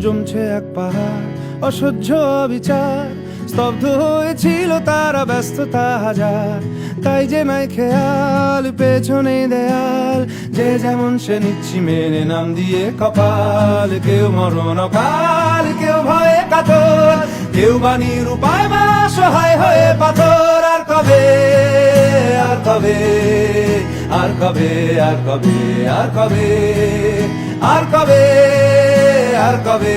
জমছে এক পাহাড় অসহ্য বিচার স্তব্ধ হয়েছিল তারা ব্যস্ততা হাজার। তাই যে নাই খেয়াল, পেছনে দেয়াল, যে যেমন সে নিচ্ছি মেনে নাম দিয়ে কপাল। কেউ মরণ কাল কেউ ভয়ে কাতর, কেউ বাণীর উপায় মারা সহায় হয়ে পাথর। আর কবে আর কবে আর কবে আর কবে আর কবে আর কবে আর কবে